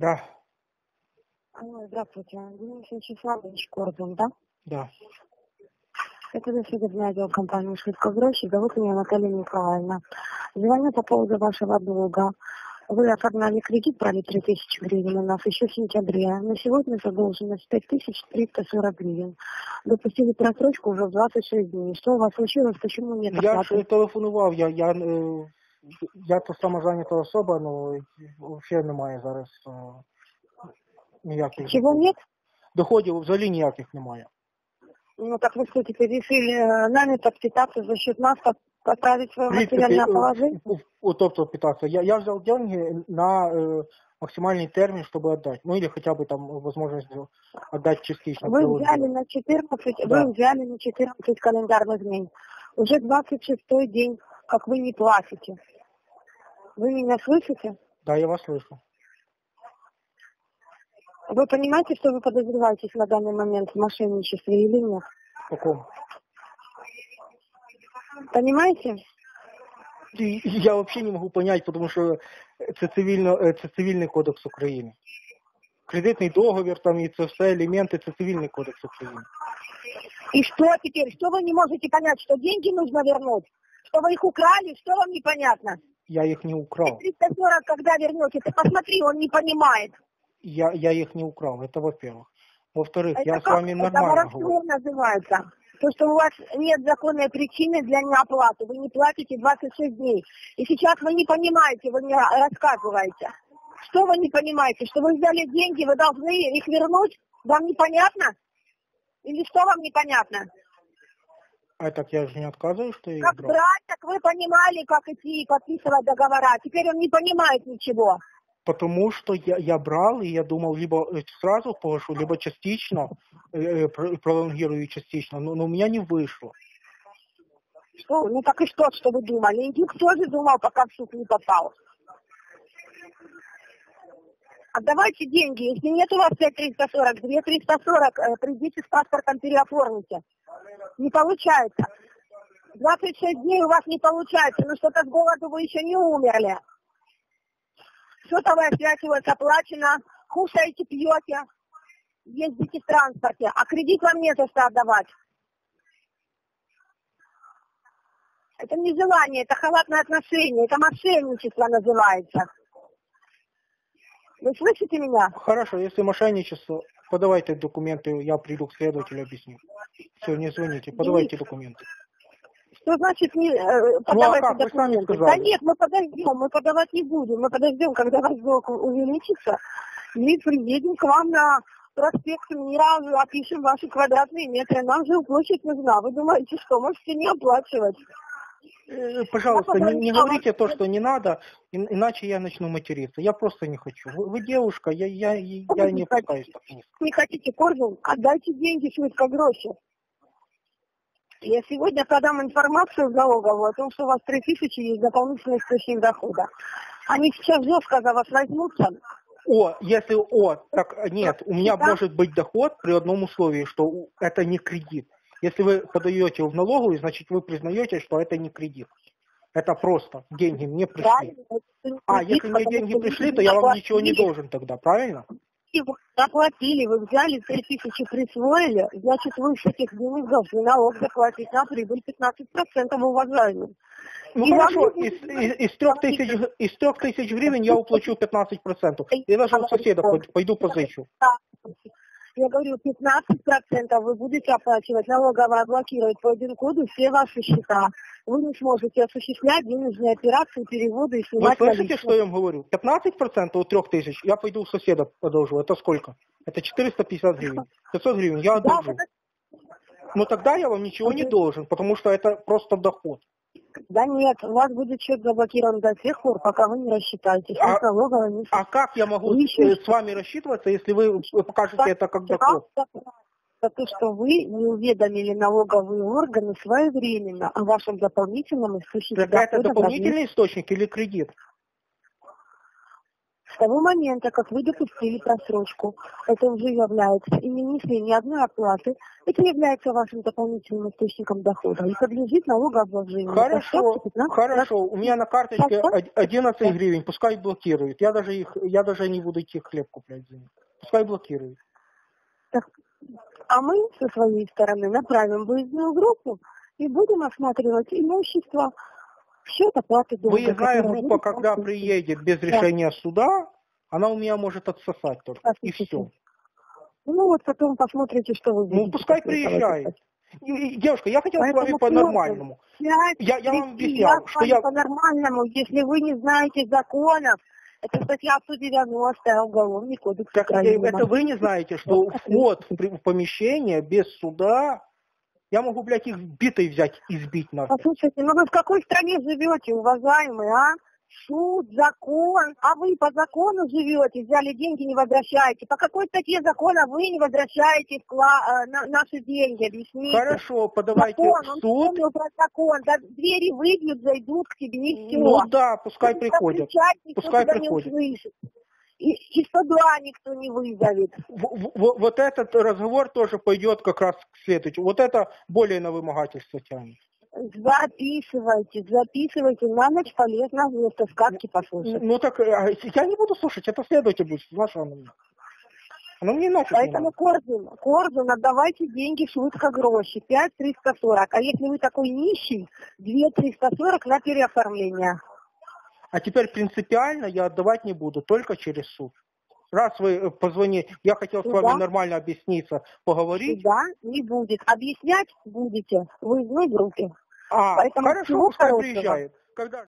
Да, Алло, здравствуйте. Денис Вячеславович Кордон, да? да. Это досудебный отдел компании «Швидкогрузчик». Зовут меня Наталья Николаевна. Звоню по поводу вашего долга. Вы оформляли кредит, брали 3000 гривен у нас еще в сентябре. На сегодня задолженность 5340 гривен. Допустили просрочку уже в 26 дней. Что у вас случилось? Почему нет Я оплаты? ж телефонував, я, я, е, я то самозайнята особа, ну взагалі немає зараз е, ніяких Чего нет? доходів взагалі ніяких немає. Ну так вы что, теперь решили э, нами подпитаться за счет нас, под- поправить свое В принципі, материальное е, положение? у- у- тобто питатися. Я, я взял деньги на е, максимальний термін, щоб отдать. Ну или хотя бы там возможность отдать частично. Вы приложить. взяли на 14, Да. вы взяли на 14 календарных дней. Уже 26 день, как вы не платите. Вы меня слышите? Да, я вас слышу. Вы понимаете, что вы подозреваетесь на данный момент в мошенничестве или нет? В каком? Понимаете? І Я вообще не можу понять, тому що це цивільно, е, це цивільний кодекс України. Кредитний договір там і це все елементи, це цивільний кодекс України. И что теперь? Что вы не можете понять? Что деньги нужно вернуть? Что вы их украли? Что вам непонятно? Я їх не украв. 340 когда вернете? Ты посмотри, он не понимает. Я, я их не украл, это во-первых. Во-вторых, Это я с как? вами Это нормально воровство говорю. называется. То, что у вас нет законной причины для неоплаты. Вы не платите 26 дней. И сейчас вы не понимаете, вы мне рассказываете. Что вы не понимаете? Что вы взяли деньги, вы должны их вернуть? Вам непонятно? Или что вам непонятно? А так я же не отказываю, что я Как брал. брать, так вы понимали, как идти и подписывать договора. Теперь он не понимает ничего. Потому что я, я брал, и я думал, либо э, сразу положу, либо частично, э, э, про- пролонгирую частично, но, но у меня не вышло. Что? Ну так и что, что вы думали? Индюк тоже думал, пока в суд не попал. Отдавайте деньги. Если нет у вас 5340, 2340, э, придите с паспортом переоформите. Не получается. 26 дней у вас не получается. Ну что-то с голоду вы еще не умерли. Сотовая связь у вас оплачена. Кушаете, пьете. Ездите в транспорте. А кредит вам не за что отдавать. Это не желание, это халатное отношение, это мошенничество называется. Вы слышите меня? Хорошо, если мошенничество, подавайте документы, я приду к следователю, объясню. Все, не звоните, подавайте документы. Что значит не, э, подавать? Вы сами документы? Да нет, мы подождем, мы подавать не будем. Мы подождем, когда ваш долг увеличится, и приедем к вам на проспект Мира, опишем ваши квадратные метры. Нам же площадь нужна. Вы думаете, что можете не оплачивать? Э, Пожалуйста, не, не говорите то, что не надо, ин- иначе я начну материться. Я просто не хочу. Вы, вы девушка, я, я, я не пытаюсь так низко. не хотите корзун, отдайте деньги швидко гроши. Я сегодня подам информацию в налоговую о том, что у вас 3000 есть дополнительный источник дохода. Они сейчас жестко за вас возьмутся. О, если о, так нет, у меня Да. может быть доход при одном условии, что это не кредит. Если вы подаете в налоговую, значит вы признаете, что это не кредит. Это просто деньги мне пришли. Правильно? А если мне деньги пришли, то я вам ничего не должен тогда, правильно? Вы заплатили, вы взяли 3000, присвоили, значит вы с этих денег должны налог заплатить на прибыль 15% уважаемый. Ну И хорошо, из, из, из трех тысяч, из трех тысяч гривен я уплачу 15%. Я даже у соседа пой- пойду позычу. Я говорю, 15% вы будете оплачивать, налоговая блокирует по один коду все ваши счета. Вы не сможете осуществлять денежные операции, переводы и Вы снимать слышите, наличные. что я вам говорю? 15% от трех тысяч я пойду у соседа подолжу. Это сколько? Это 450 гривен. 500 гривен я Да, одолжу. Но тогда я вам ничего не должен, потому что это просто доход. Да нет, у вас будет счет заблокирован до тех пор, пока вы не рассчитаетесь. А- с налоговой не А как я могу еще- э, с вами рассчитываться, если вы покажете это как доход? за то, что вы не уведомили налоговые органы своевременно о вашем дополнительном источнике Так это дохода дополнительный источник или кредит? Того момента, как вы допустили просрочку, это уже является, и не несли ни одной оплаты, это является вашим дополнительным источником дохода и подлежит налогообложению. Хорошо, По 15 хорошо. У меня на карточке Пожалуйста. од- 11 гривен, пускай блокируют. Я даже их, я даже не буду идти хлеб куплять за них. Пускай блокируют. А мы со своей стороны направим выездную группу и будем осматривать имущество счет оплаты долга. Выездная группа, будет когда приедет без решения суда, она у меня может отсосать только. И Послушайте, все. Ну вот потом посмотрите, что вы Ну, будете пускай после этого приезжает. И- и, Девушка, я хотел с Поэтому вами смотрим. по-нормальному. Я- я вам объяснял, с что вами я- по-нормальному, если вы не знаете законов, это статья 190 Уголовный кодекс Так, э, Украины. это вы не знаете, что вход в помещение без суда, я могу, блядь, их битой взять и сбить нахуй. Послушайте, ну вы в какой стране живете, уважаемые, а? Суд, закон, а вы по закону живете, взяли деньги, не возвращаете. По какой статье закона вы не возвращаете вкла- э, на- наши деньги, объясните. Хорошо, подавайте Закон, в он суд. вспомнил про закон, да, двери выбьют, зайдут к тебе и все. Ну да, пускай приходят. никто Пускай приходят. не услышит. И, и 102 никто не вызовет. В- в- Вот этот разговор тоже пойдет как раз к следующему. Вот это более на вымогательство тянет. Записывайте, записывайте. На ночь полезно вместо сказки послушать. Ну так, э, я не буду слушать, это следователь будет, наша она мне. Нафиг Поэтому. Корзун, Корзун, отдавайте деньги швидко гроши, 5 340. А если вы такой нищий, 2 340 на переоформление. А теперь принципиально я отдавать не буду, только через суд. Раз вы э, позвони, я хотел с Суда? вами нормально объясниться, поговорить. Да, не будет. Объяснять будете в выездной группе. А, Поэтому хорошо, пускай хорошего. приезжает. Когда